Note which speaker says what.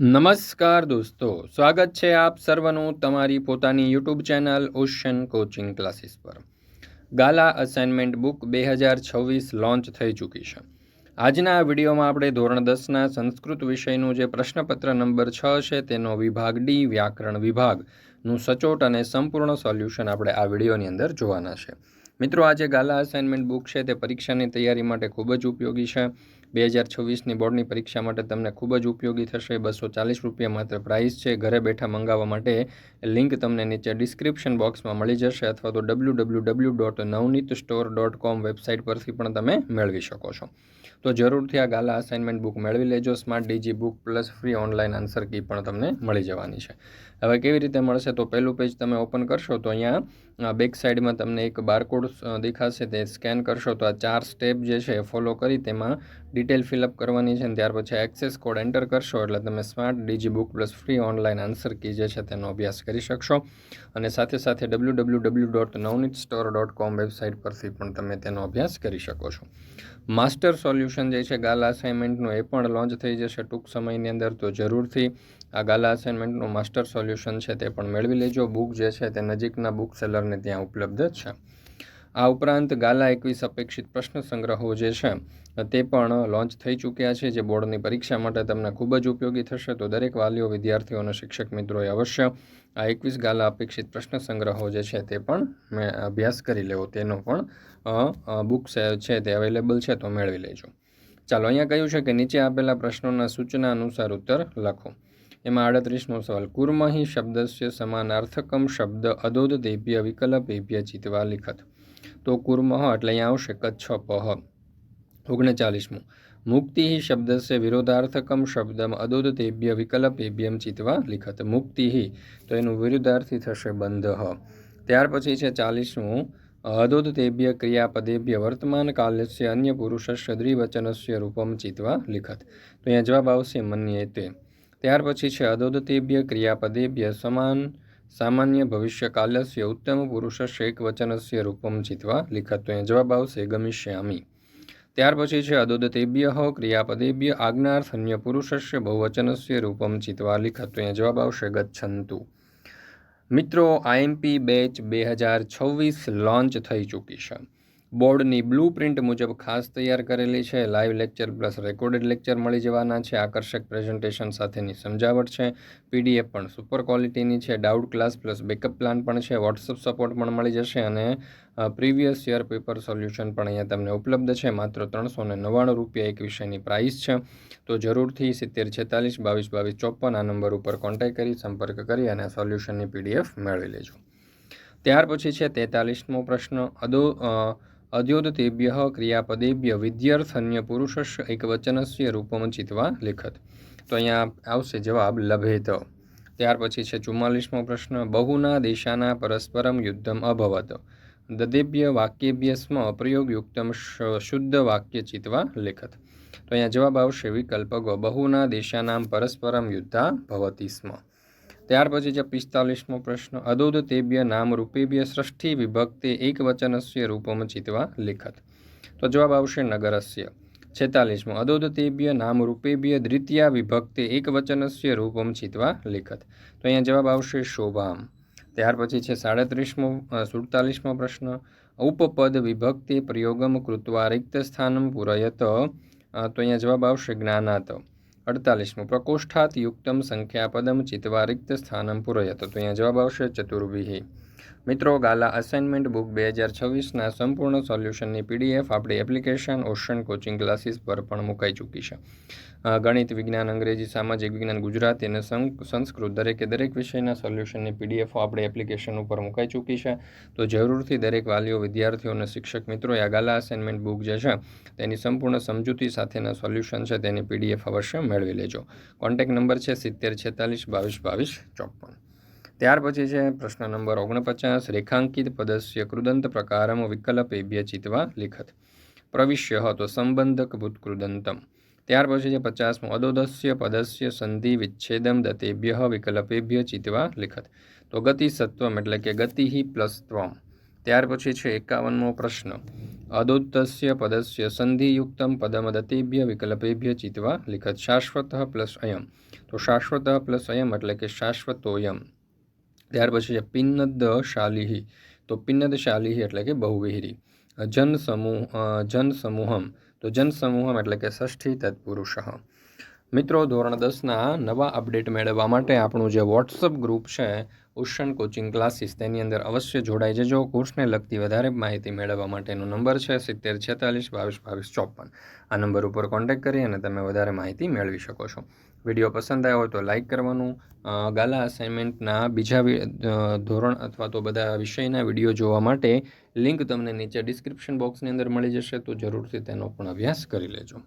Speaker 1: નમસ્કાર દોસ્તો, સ્વાગત છે આપ સર્વનું તમારી પોતાની YouTube channel ocean coaching classes પર. ગાલા અસાઇનમેન્ટ બુક બે હજાર છવ્વીસ લોન્ચ થઈ ચૂકી છે. આજના વિડીયોમાં આપણે ધોરણ દસના સંસ્કૃત વિષયનું જે પ્રશ્નપત્ર નંબર છ છે તેનો વિભાગ ડી, વ્યાકરણ વિભાગનું સચોટ અને સંપૂર્ણ સોલ્યુશન આપણે આ વિડીયોની અંદર જોવાના છે. મિત્રો આ જે ગાલા અસાઇનમેન્ટ બુક છે તે પરીક્ષાની તૈયારી માટે ખૂબ જ ઉપયોગી છે. બે હજાર છવ્વીસની બોર્ડની પરીક્ષા માટે તમને ખૂબ જ ઉપયોગી થશે. બસો ચાલીસ રૂપિયા માત્ર પ્રાઇસ છે. ઘરે બેઠા મંગાવવા માટે લિંક તમને નીચે ડિસ્ક્રિપ્શન બોક્સમાં મળી જશે અથવા તો W W W dot Navneet store dot com website પરથી પણ તમે મેળવી શકો છો. તો જરૂરથી આ ગાલા અસાઇનમેન્ટ બુક મેળવી લેજો. Smart digi book plus free online answer key પણ તમને મળી જવાની છે. હવે કેવી રીતે મળશે? તો પહેલું પેજ તમે ઓપન કરશો તો અહીંયા બેક સાઈડમાં તમને એક બારકોડ દેખાશે, તે સ્કેન કરશો તો આ ચાર સ્ટેપ જે છે એ ફોલો કરી તેમાં ડિટેલ ફિલઅપ કરવાની છે અને ત્યાર પછી એક્સેસ કોડ એન્ટર કરશો એટલે તમે smart digi book plus free online answer key જે છે તેનો અભ્યાસ કરી શકશો. અને સાથે સાથે W W W dot Navneet store dot com website પરથી પણ તમે તેનો અભ્યાસ કરી શકો છો. માસ્ટર સોલ્યુશન જે છે ગાલા અસાઇનમેન્ટનું એ પણ લોન્ચ થઈ જશે ટૂંક સમયની અંદર તો જરૂરથી આ ગાલા અસાઇનમેન્ટનું માસ્ટર સોલ્યુશન છે તે પણ મેળવી લેજો. બુક જે છે તે નજીકના બુક સેલરને ત્યાં ઉપલબ્ધ છે. આ ઉપરાંત ગાલા એકવીસ અપેક્ષિત પ્રશ્ન સંગ્રહો જે છે, તે પણ લોન્ચ થઈ ચૂક્યા છે, જે બોર્ડની પરીક્ષા માટે તમને ખૂબ જ ઉપયોગી થશે. તો દરેક વાલીઓ, વિદ્યાર્થીઓ અને શિક્ષક મિત્રોએ અવશ્ય આ એકવીસ ગાલા અપેક્ષિત પ્રશ્ન સંગ્રહો જે છે, તે પણ મેં અભ્યાસ કરી લેવો. તેનો પણ બુક છે તે અવેલેબલ છે, તો મેળવી લેજો. ચાલો, અહીંયા કહ્યું છે કે નીચે આપેલા પ્રશ્નોના સૂચના અનુસાર ઉત્તર લખો. એમાં આડત્રીસમો સવાલ, કુર્મહી શબ્દસ્ય સમાનાર્થકમ શબ્દ અદોદ દેભ્ય વિકલ્પેભ્ય ચિતવા લિખત. તો કુર્મહ એટલે અહીંયા આવશે કચ્છ પહ ઓગણચાલીસમું મુક્તિ શબ્દસ્ય વિરોધાર્થકમ શબ્દમ અદોદ તેભ્ય વિકલ્પેભ્યમ ચિતવા લિખત. મુક્તિ તો એનું વિરુદ્ધાર્થી થશે બંધ ત્યાર પછી છે ચાલીસમું, અદોદ તેભ્ય ક્રિયાપદેભ્ય વર્તમાન કાલસ્ય અન્ય પુરુષસ્ય દ્વિવચનસ્ય રૂપમ ચિતવા લિખત. તો અહીંયા જવાબ આવશે મન્યે તે ત્યાર પછી છે અદોદતેભ્ય ક્રિયાપદેભ્ય સમાન, સામાન્ય ભવિષ્યકાલસ્ય ઉત્તમ પુરુષસ્ય એક વચનસ્ય રૂપમ ચિત્વા લિખત તો જવાબ આવશે ગમિષ્યામી. ત્યાર પછી છે અદોદતેભ્ય ક્રિયાપદેભ્ય આજ્ઞાર્થ અન્ય પુરુષસ્ય, બહુવચનસ્ય રૂપમ ચિત્વા લિખત તો જવાબ આવશે ગચ્છંતુ. મિત્રો, આઈએમપી બેચ બે હજાર છવ્વીસ લોન્ચ થઈ ચૂકી છે. બોર્ડની બ્લુ પ્રિન્ટ મુજબ ખાસ તૈયાર કરેલી છે. Live lecture plus recorded lecture મળી જવાના છે. આકર્ષક પ્રેઝન્ટેશન સાથેની સમજાવટ છે. પીડીએફ પણ સુપર ક્વોલિટીની છે. Doubt class plus backup plan પણ છે. વોટ્સઅપ સપોર્ટ પણ મળી જશે અને પ્રીવિયસ યર પેપર સોલ્યુશન પણ અહીંયા તમને ઉપલબ્ધ છે. માત્ર ત્રણસો ને નવ્વાણું રૂપિયા એક વિષયની પ્રાઇસ છે. તો જરૂરથી સિત્તેર છેતાલીસ બાવીસ બાવીસ ચોપન આ નંબર ઉપર કોન્ટેક્ટ કરી, સંપર્ક કરી અને સોલ્યુશનની પીડીએફ મેળવી લેજો. ત્યાર પછી છે તેતાલીસમો પ્રશ્ન. અદો અદ્યોતતેભ્ય ક્રિયાપદેભ્ય વિદ્યાર્થન્ય પુરુષસ્ય એકવચનસ્ય રૂપમ ચિત્વા લિખત. તો અહીંયા આવશે જવાબ લભેત. ત્યાર પછી છે ચુમ્માલીસમો પ્રશ્ન. બહુના દેશાના પરસ્પરમ યુદ્ધમ અભવત. દદેભ્ય વાક્યેભ્ય સ્મ પ્રયોગયુક્તમ શુદ્ધ વાક્ય ચિત્વા લેખત. તો અહીંયા જવાબ આવશે વિકલ્પ બહુના દેશાનામ પરસ્પરમ યુદ્ધા ભવતી સ્મ ત્યાર પછી છે પિસ્તાલીસમો પ્રશ્ન, અદોદ તેબ્ય નામ રૂપેબ્ય સૃષ્ટિ વિભક્તિ એક વચનસ્ય રૂપમ ચિતવા લિખત. તો જવાબ આવશે નગરસ્ય. છેતાલીસમો, અદોદ તેભ્ય નામ રૂપેભ્ય દ્વિતીયા વિભક્તિ એક વચનસ્ય રૂપમ ચિત્વા લિખત. તો અહીંયા જવાબ આવશે શોભામ. ત્યાર પછી છે સાડત્રીસમો સુડતાલીસમો પ્રશ્ન, ઉપપદ વિભક્તિ પ્રયોગમ કૃત્વા રિક્ત સ્થાનમ પૂરયત તો અહીંયા જવાબ આવશે જ્ઞાનાત. અડતાલીસમું. પ્રકોષ્ઠાત યુક્તમ સંખ્યાપદમ ચિત્વા રિક્ત સ્થાનમ પૂરયત. તો અહીંયા જવાબ આવશે ચતુર્વિહી. મિત્રો, ગાલા અસાઇનમેન્ટ બુક બે હજાર છવ્વીસના સંપૂર્ણ સોલ્યુશનની પીડીએફ આપણી એપ્લિકેશન ઓશન કોચિંગ ક્લાસીસ પર પણ મુકાઈ ચૂકી છે. ગણિત, વિજ્ઞાન, અંગ્રેજી, સામાજિક વિજ્ઞાન, ગુજરાતી અને સંસ્કૃત દરેકે દરેક વિષયના સોલ્યુશનની પીડીએફો આપણે એપ્લિકેશન ઉપર મુકાઈ ચૂકી છે. તો જરૂરથી દરેક વાલીઓ, વિદ્યાર્થીઓ અને શિક્ષક મિત્રોએ આ ગાલા અસાઇનમેન્ટ બુક જે છે, તેની સંપૂર્ણ સમજૂતી સાથેના સોલ્યુશન છે, તેની પીડીએફ અવશ્ય મેળવી લેજો. કોન્ટેક્ટ નંબર છે સિત્તેર છેતાલીસ બાવીસ બાવીસ ચોપન. ત્યાર પછી છે પ્રશ્ન નંબર ઓગણપચાસ, રેખાંકિત પદસ્ય કૃદંત પ્રકારમ વિકલ્પેભ્ય ચિત્વા લિખત. પ્રવિશ્ય તો સંબંધક ભૂતકૃદંતમ ત્યાર પછી છે પચાસમું, અદોદસ્ય પદસ્ય સંધિ વિચ્છેદમ દતેભ્ય વિકલ્પેભ્ય ચિતવા લિખત. તો ગતિ સત્વમ એટલે કે ગતિ પ્લસ ત્વમ. ત્યાર પછી છે એકાવનમો પ્રશ્ન. અદોત્તસ્ય પદસ્ય સંધિયુક્તમ પદમદતેભ્ય વિકલ્પેભ્ય ચિતવા લિખત. શાશ્વત પ્લસ અયમ. તો શાશ્વત પ્લસ અયમ એટલે કે શાશ્વતોયમ. ત્યાર પછી છે પિન્નદ શાલિહી તો પિન્નદ શાલિહી એટલે કે બહુવિહરી. જન સમૂહ અ, તો જનસમૂહમ એટલે કે ષષ્ઠી તત્પુરુષ. મિત્રો ધોરણ દસના નવા અપડેટ મેળવવા માટે આપણું જે વોટ્સઅપ ગ્રુપ છે ઓશન કોચિંગ ક્લાસીસ તેની અંદર અવશ્ય જોડાઈ જજો. કોર્સને લગતી વધારે માહિતી મેળવવા માટેનો નંબર છે સિત્તેર છેતાલીસ બાવીસ બાવીસ ચોપન. આ નંબર ઉપર કોન્ટેક્ટ કરી અને તમે વધારે માહિતી મેળવી શકો છો. વીડિયો પસંદ આવ્યો હોય તો લાઇક કરવાનું. ગાલા અસાઇનમેન્ટના બીજા ધોરણ અથવા તો બધા વિષયના વીડિયો જોવા માટે લિંક તમને નીચે ડિસ્ક્રિપ્શન બોક્સની અંદર મળી જશે, તો જરૂરથી તેનો પણ અભ્યાસ કરી લેજો.